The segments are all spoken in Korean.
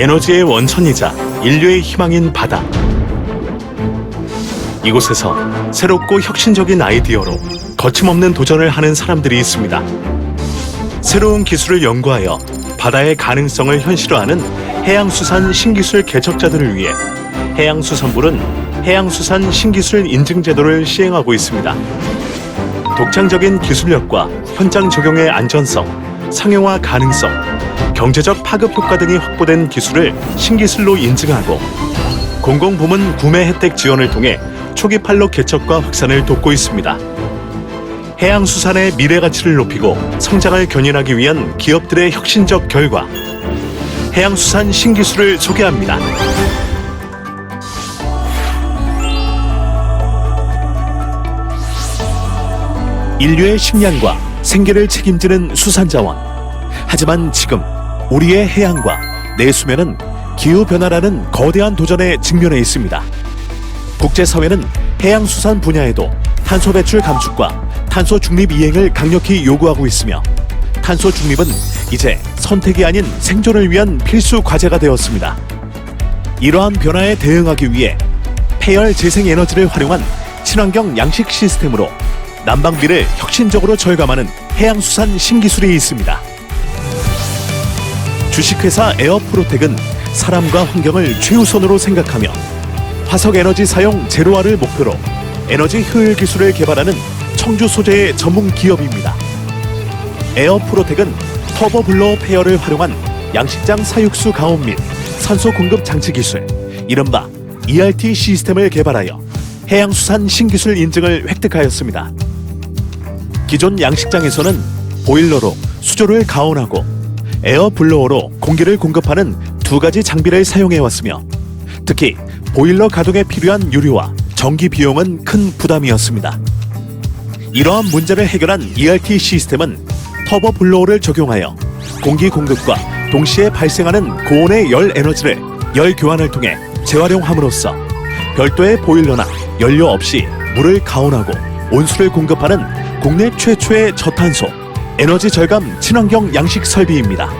에너지의 원천이자 인류의 희망인 바다. 이곳에서 새롭고 혁신적인 아이디어로 거침없는 도전을 하는 사람들이 있습니다. 새로운 기술을 연구하여 바다의 가능성을 현실화하는 해양수산 신기술 개척자들을 위해 해양수산부는 해양수산 신기술 인증 제도를 시행하고 있습니다. 독창적인 기술력과 현장 적용의 안전성, 상용화 가능성, 경제적 파급 효과 등이 확보된 기술을 신기술로 인증하고 공공부문 구매 혜택 지원을 통해 초기 판로 개척과 확산을 돕고 있습니다. 해양수산의 미래 가치를 높이고 성장을 견인하기 위한 기업들의 혁신적 결과 해양수산 신기술을 소개합니다. 인류의 식량과 생계를 책임지는 수산자원. 하지만 지금 우리의 해양과 내수면은 기후 변화라는 거대한 도전에 직면해 있습니다. 국제사회는 해양수산 분야에도 탄소 배출 감축과 탄소 중립 이행을 강력히 요구하고 있으며 탄소 중립은 이제 선택이 아닌 생존을 위한 필수 과제가 되었습니다. 이러한 변화에 대응하기 위해 폐열 재생 에너지를 활용한 친환경 양식 시스템으로 난방비를 혁신적으로 절감하는 해양수산 신기술이 있습니다. 주식회사 에어프로텍은 사람과 환경을 최우선으로 생각하며 화석 에너지 사용 제로화를 목표로 에너지 효율 기술을 개발하는 청주 소재의 전문 기업입니다. 에어프로텍은 터보 블로어 페어를 활용한 양식장 사육수 가온 및 산소 공급 장치 기술, 이른바 ERT 시스템을 개발하여 해양수산 신기술 인증을 획득하였습니다. 기존 양식장에서는 보일러로 수조를 가온하고 에어 블로어로 공기를 공급하는 두 가지 장비를 사용해 왔으며 특히 보일러 가동에 필요한 유류와 전기 비용은 큰 부담이었습니다. 이러한 문제를 해결한 ERT 시스템은 터보 블로어를 적용하여 공기 공급과 동시에 발생하는 고온의 열 에너지를 열 교환을 통해 재활용함으로써 별도의 보일러나 연료 없이 물을 가온하고 온수를 공급하는 국내 최초의 저탄소 에너지 절감 친환경 양식 설비입니다.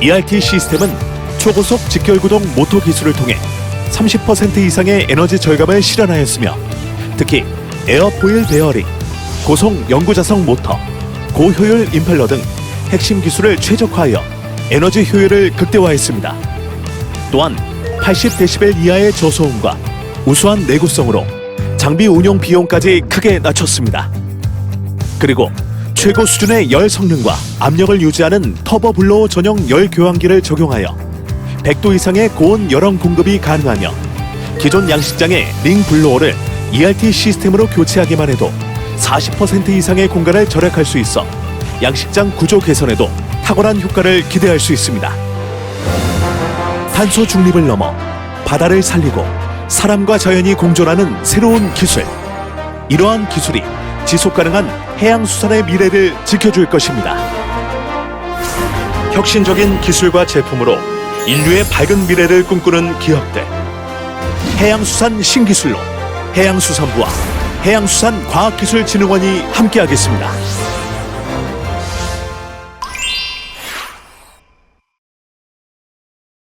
ERT 시스템은 초고속 직결구동 모터 기술을 통해 30% 이상의 에너지 절감을 실현하였으며 특히 에어포일 베어링, 고속 연구자성 모터, 고효율 임펠러 등 핵심 기술을 최적화하여 에너지 효율을 극대화했습니다. 또한 80데시벨 이하의 저소음과 우수한 내구성으로 장비 운용 비용까지 크게 낮췄습니다. 그리고 최고 수준의 열 성능과 압력을 유지하는 터보 블로어 전용 열 교환기를 적용하여 100도 이상의 고온 열원 공급이 가능하며 기존 양식장의 링 블로어를 ERT 시스템으로 교체하기만 해도 40% 이상의 공간을 절약할 수 있어 양식장 구조 개선에도 탁월한 효과를 기대할 수 있습니다. 탄소 중립을 넘어 바다를 살리고 사람과 자연이 공존하는 새로운 기술. 이러한 기술이 지속 가능한 해양 수산의 미래를 지켜줄 것입니다. 혁신적인 기술과 제품으로 인류의 밝은 미래를 꿈꾸는 기업들. 해양수산 신기술로 해양수산부와 해양수산과학기술진흥원이 함께하겠습니다.